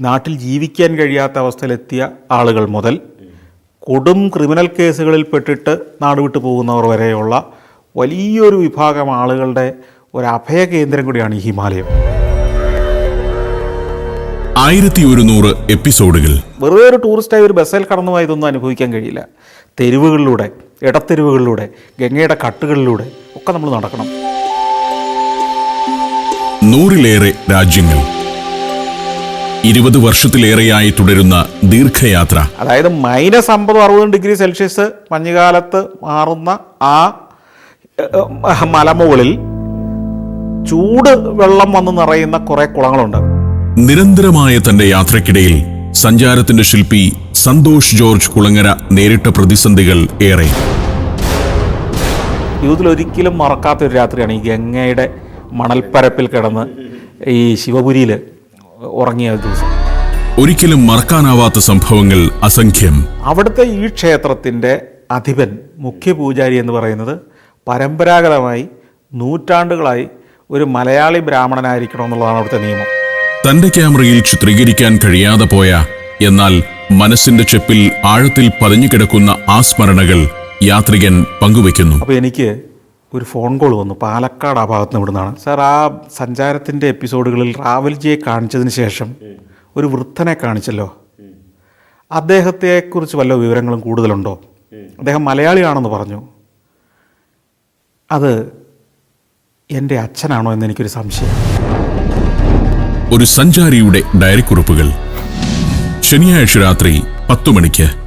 നാട്ടിൽ ജീവിക്കാൻ കഴിയാത്ത അവസ്ഥയിലെത്തിയ ആളുകൾ മുതൽ കൊടും ക്രിമിനൽ കേസുകളിൽ പെട്ടിട്ട് നാട് വിട്ടു പോകുന്നവർ വരെയുള്ള വലിയൊരു വിഭാഗം ആളുകളുടെ ഒരു അഭയ കേന്ദ്രം കൂടിയാണ് ഈ ഹിമാലയം. ആയിരത്തി ഒരുന്നൂറ് എപ്പിസോഡുകൾ. വെറുതെ ഒരു ടൂറിസ്റ്റായി ഒരു ബസ്സിൽ കടന്നു പോയതൊന്നും അനുഭവിക്കാൻ കഴിയില്ല. തെരുവുകളിലൂടെ ഇടത്തെരുവുകളിലൂടെ ഗംഗയുടെ കട്ടുകളിലൂടെ ഒക്കെ നമ്മൾ നടക്കണം. നൂറിലേറെ രാജ്യങ്ങൾ. ഇരുപത് വർഷത്തിലേറെയായി തുടരുന്ന ദീർഘയാത്ര. അതായത് മൈനസ് അമ്പതും അറുപതും ഡിഗ്രി സെൽഷ്യസ് മഞ്ഞുകാലത്ത് മാറുന്ന ആ മലമുകളിൽ ചൂട് വെള്ളം വന്ന് നിറയുന്ന കുറെ കുളങ്ങളുണ്ട്. നിരന്തരമായ തന്റെ യാത്രക്കിടയിൽ സഞ്ചാരത്തിന്റെ ശില്പി സന്തോഷ് ജോർജ് കുളങ്ങര നേരിട്ട പ്രതിസന്ധികൾ ഏറെ. ജീവിതത്തിൽ ഒരിക്കലും മറക്കാത്ത ഒരു രാത്രിയാണ് ഈ ഗംഗയുടെ മണൽപ്പരപ്പിൽ കിടന്ന് ഈ ശിവപുരിയിൽ ഉറങ്ങിയ ദിവസം. ഒരിക്കലും മറക്കാനാവാത്ത സംഭവങ്ങൾ അസംഖ്യം. അവിടുത്തെ ഈ ക്ഷേത്രത്തിന്റെ അധിപൻ മുഖ്യ പൂജാരി എന്ന് പറയുന്നത് പരമ്പരാഗതമായി നൂറ്റാണ്ടുകളായി ഒരു മലയാളി ബ്രാഹ്മണനായിരിക്കണം എന്നുള്ളതാണ് അവിടുത്തെ നിയമം. തന്റെ ക്യാമറയിൽ ചിത്രീകരിക്കാൻ കഴിയാതെ പോയ എന്നാൽ മനസ്സിന്റെ ചെപ്പിൽ ആഴത്തിൽ പതിഞ്ഞുകിടക്കുന്ന ആ സ്മരണകൾ യാത്രികൻ പങ്കുവെക്കുന്നു അപ്പോൾ എനിക്ക് ഒരു ഫോൺ കോൾ വന്നു. പാലക്കാട് ആ ഭാഗത്ത് നിന്ന് ഇവിടുന്നാണ്. സാർ ആ സഞ്ചാരത്തിന്റെ എപ്പിസോഡുകളിൽ റാവൽജിയെ കാണിച്ചതിന് ശേഷം ഒരു വൃദ്ധനെ കാണിച്ചല്ലോ. അദ്ദേഹത്തെക്കുറിച്ച് വല്ല വിവരങ്ങളും കൂടുതലുണ്ടോ? അദ്ദേഹം മലയാളിയാണെന്ന് പറഞ്ഞു. അത് എന്റെ അച്ഛനാണോ എന്ന് എനിക്കൊരു സംശയം. ഒരു സഞ്ചാരിയുടെ ഡയറി കുറിപ്പുകൾ ശനിയാഴ്ച രാത്രി പത്തു മണിക്ക്